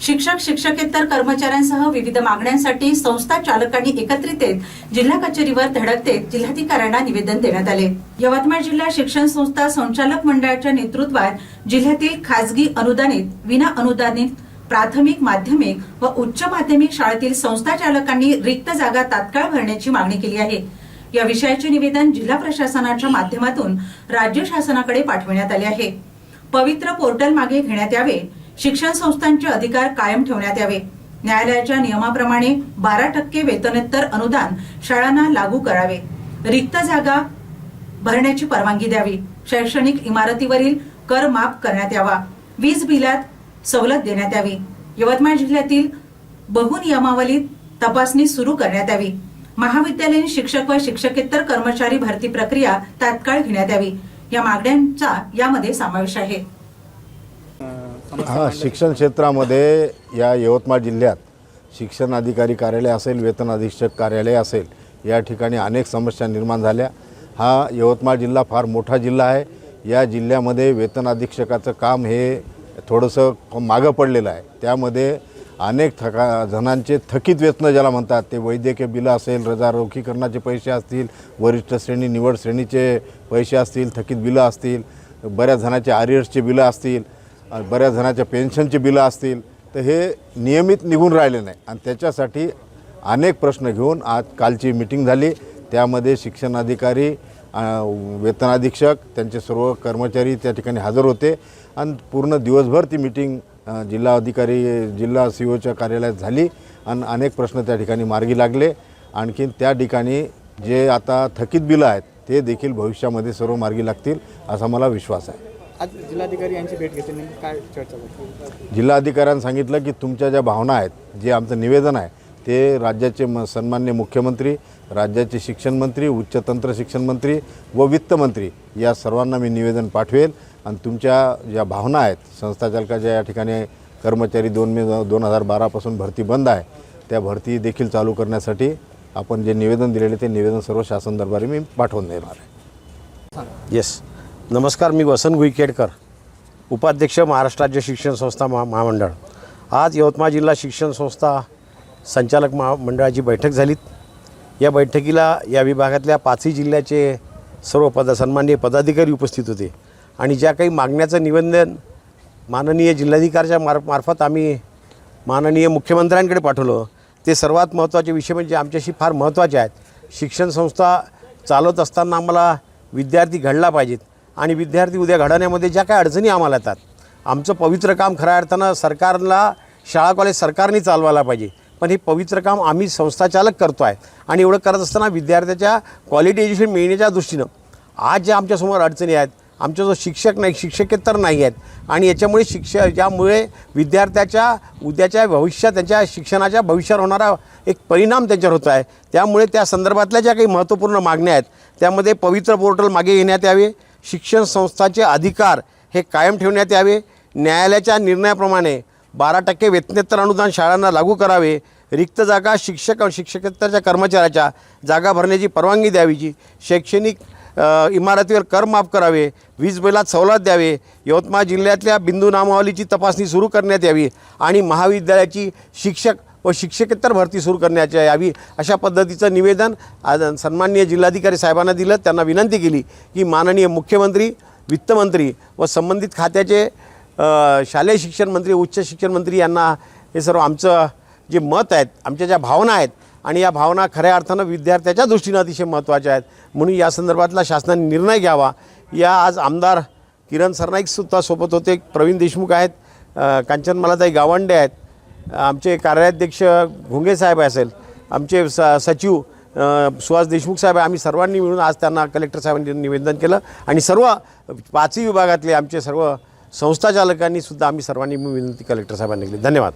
शिक्षक शिक्षकेतर कर्मचाऱ्यांसह विविध मागण्यांसाठी संस्था चालकांनी एकत्रित येत जिल्हा कचेरीवर धडक देत जिल्हाधिकाऱ्यांना निवेदन देण्यात आले. यवतमाळ जिल्हा शिक्षण संस्था संचालक मंडळाच्या नेतृत्वात जिल्ह्यातील खासगी अनुदानित विना अनुदानित प्राथमिक माध्यमिक व उच्च माध्यमिक शाळेतील संस्था चालकांनी रिक्त जागा तात्काळ भरण्याची मागणी केली आहे. या विषयाचे निवेदन जिल्हा प्रशासनाच्या माध्यमातून राज्य शासनाकडे पाठविण्यात आले आहे. पवित्र पोर्टल मागे घेण्यात यावे शिक्षण संस्थांचे अधिकार कायम ठेवण्यात यावे. न्यायालयाच्या नियमाप्रमाणे बारा टक्के वेतनोत्तर अनुदान शाळांना लागू करावे. रिक्त जागा भरण्याची परवानगी द्यावी. शैक्षणिक इमारतीवरील कर माफ करण्यात यावा. वीज बिलात सवलत देण्यात यावी. यवतमाळ जिल्ह्यातील बहुनियमावलीत तपासणी सुरू करण्यात यावी. महाविद्यालयीन शिक्षक व शिक्षकेतर कर्मचारी भरती प्रक्रिया तात्काळ घेण्यात यावी. या मागण्यांचा यामध्ये समावेश आहे. हा शिक्षण क्षेत्रामध्ये या यवतमाळ जिल्ह्यात शिक्षण अधिकारी कार्यालय असेल वेतन अधीक्षक कार्यालय असेल या ठिकाणी अनेक समस्या निर्माण झाल्या. हा यवतमाळ जिल्हा फार मोठा जिल्हा आहे. या जिल्ह्यामध्ये वेतन अधीक्षकाचं काम हे थोडंसं मागं पडलेलं आहे. त्यामध्ये अनेक थका जणांचे थकीत वेतनं ज्याला म्हणतात ते वैद्यकीय बिलं असेल रजा रोखीकरणाचे पैसे असतील वरिष्ठ श्रेणी निवड श्रेणीचे पैसे असतील थकीत बिलं असतील बऱ्याच जणांचे आरियर्सचे बिलं असतील बऱ्याच जणांच्या पेन्शनची बिलं असतील तर हे नियमित निघून राहिले नाही. आणि त्याच्यासाठी अनेक प्रश्न घेऊन आज कालची मिटिंग झाली. त्यामध्ये शिक्षण अधिकारी वेतनाधीक्षक त्यांचे सर्व कर्मचारी त्या ठिकाणी हजर होते. आणि पूर्ण दिवसभर ती मिटिंग जिल्हा अधिकारी जिल्हा सी ओच्या कार्यालयात झाली आणि अनेक प्रश्न त्या ठिकाणी मार्गी लागले. आणखीन त्या ठिकाणी जे आता थकीत बिलं आहेत ते देखील भविष्यामध्ये सर्व मार्गी लागतील असा मला विश्वास आहे. आज जिल्हाधिकारी यांची भेट घेतली. नेमकी काय चर्चा झाली जिल्हाधिकाऱ्यांनी सांगितलं की तुमच्या ज्या भावना आहेत जे आमचं निवेदन आहे ते राज्याचे म सन्मान्य मुख्यमंत्री राज्याचे शिक्षण मंत्री उच्च तंत्र शिक्षण मंत्री व वित्तमंत्री या सर्वांना मी निवेदन पाठवेल. आणि तुमच्या ज्या भावना आहेत संस्थाचालकाच्या या ठिकाणी कर्मचारी दोन मे दोन हजार बारापासून भरती बंद आहे त्या भरती देखील चालू करण्यासाठी आपण जे निवेदन दिलेले ते निवेदन सर्व शासन दरबारी मी पाठवून देणार आहे. येस नमस्कार मी वसंत गुईकेडकर उपाध्यक्ष महाराष्ट्र राज्य शिक्षण संस्था महा महामंडळ. आज यवतमाळ जिल्हा शिक्षण संस्था संचालक महामंडळाची बैठक झालीत. या बैठकीला या विभागातल्या पाचही जिल्ह्याचे सर्व पद सन्माननीय पदाधिकारी उपस्थित होते. आणि ज्या काही मागण्याचं निवेदन माननीय जिल्हाधिकाऱ्याच्या मार मार्फत आम्ही माननीय मुख्यमंत्र्यांकडे पाठवलं ते सर्वात महत्त्वाचे विषय म्हणजे आमच्याशी फार महत्त्वाचे आहेत. शिक्षण संस्था चालवत असताना आम्हाला विद्यार्थी घडला पाहिजेत. आणि विद्यार्थी उद्या घडवण्यामध्ये ज्या काही अडचणी आम्हाला येतात आमचं पवित्र काम खऱ्या अर्थानं सरकारला शाळा कॉलेज सरकारने चालवायला पाहिजे. पण हे पवित्र काम आम्ही संस्थाचालक करतो आहे आणि एवढं करत असताना विद्यार्थ्याच्या क्वालिटी एज्युकेशन मिळण्याच्या दृष्टीनं आज ज्या आमच्यासमोर अडचणी आहेत आमच्या जो शिक्षक नाही शिक्षकेतर नाही आहेत आणि याच्यामुळे शिक्ष ज्यामुळे विद्यार्थ्याच्या उद्याच्या भविष्यात त्यांच्या शिक्षणाच्या भविष्यावर होणारा एक परिणाम त्यांच्यावर होत आहे. त्यामुळे त्या संदर्भातल्या ज्या काही महत्त्वपूर्ण मागण्या आहेत त्यामध्ये पवित्र पोर्टल मागे घेण्यात यावे. शिक्षण संस्थाचे अधिकार हे कायम ठेवण्यात यावे. न्यायालयाच्या निर्णयाप्रमाणे बारा टक्के वेतनेत्तर अनुदान शाळांना लागू करावे. रिक्त जागा शिक्षक आणि शिक्षकेतरच्या कर्मचाऱ्याच्या जागा भरण्याची परवानगी द्यावीची. शैक्षणिक इमारतीवर कर माफ करावे. वीज बिलात सवलत द्यावे. यवतमाळ जिल्ह्यातल्या बिंदू नामावलीची तपासणी सुरू करण्यात यावी आणि महाविद्यालयाची शिक्षक व शिक्षकेतर भरती सुरू करण्याची यावी अशा पद्धतीचं निवेदन आज सन्माननीय जिल्हाधिकारी साहेबांना दिलं. त्यांना विनंती केली की माननीय मुख्यमंत्री वित्तमंत्री व संबंधित खात्याचे शालेय शिक्षण मंत्री उच्च शिक्षण मंत्री यांना हे सर्व आमचं जे मत आहेत आमच्या ज्या भावना आहेत आणि या भावना खऱ्या अर्थानं विद्यार्थ्याच्या दृष्टीनं अतिशय महत्त्वाच्या आहेत. म्हणून या संदर्भातला शासनाने निर्णय घ्यावा. या आज आमदार किरण सरनाईकसुद्धा सोबत होते. प्रवीण देशमुख आहेत अ, कांचनमालाताई गावंडे आहेत आमचे कार्याध्यक्ष घुंगे साहेब असेल आमचे स सचिव सुहास देशमुख साहेब आम्ही सर्वांनी मिळून आज त्यांना कलेक्टर साहेबांनी निवेदन केलं. आणि सर्व पाचही विभागातले आमचे सर्व संस्थाचालकांनी सुद्धा आम्ही सर्वांनी विनंती कलेक्टर साहेबांनी केली धन्यवाद.